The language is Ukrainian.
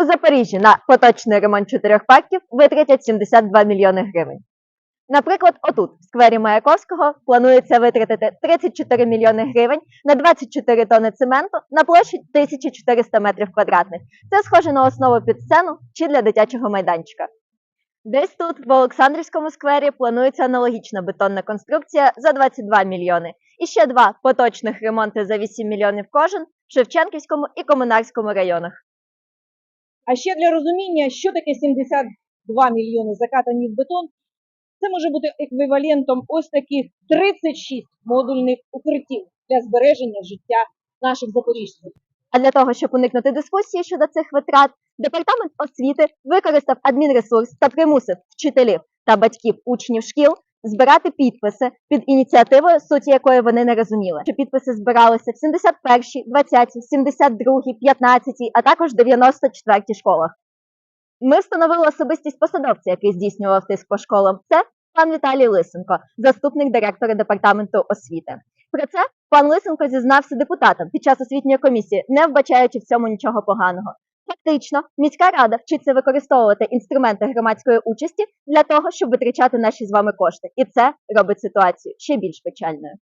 У Запоріжжі на поточний ремонт чотирьох парків витратять 72 мільйони гривень. Наприклад, отут, в сквері Маяковського, планується витратити 34 мільйони гривень на 24 тони цементу на площі 1400 метрів квадратних. Це схоже на основу під сцену чи для дитячого майданчика. Десь тут, в Олександрівському сквері, планується аналогічна бетонна конструкція за 22 мільйони. І ще два поточних ремонти за 8 мільйонів кожен в Шевченківському і Комунарському районах. А ще для розуміння, що таке 72 мільйони закатані в бетон, це може бути еквівалентом ось таких 36 модульних укриттів для збереження життя наших запоріжців. А для того, щоб уникнути дискусії щодо цих витрат, департамент освіти використав адмінресурс та примусив вчителів та батьків учнів шкіл збирати підписи під ініціативою, суті якої вони не розуміли. Що підписи збиралися в 71-й, 20-й, 72-й, 15-й, а також 94-й школах. Ми встановили особистість посадовця, який здійснював тиск по школам. Це пан Віталій Лисенко, заступник директора департаменту освіти. Про це пан Лисенко зізнався депутатам під час освітньої комісії, не вбачаючи в цьому нічого поганого. Фактично, міська рада вчиться використовувати інструменти громадської участі для того, щоб витрачати наші з вами кошти, і це робить ситуацію ще більш печальною.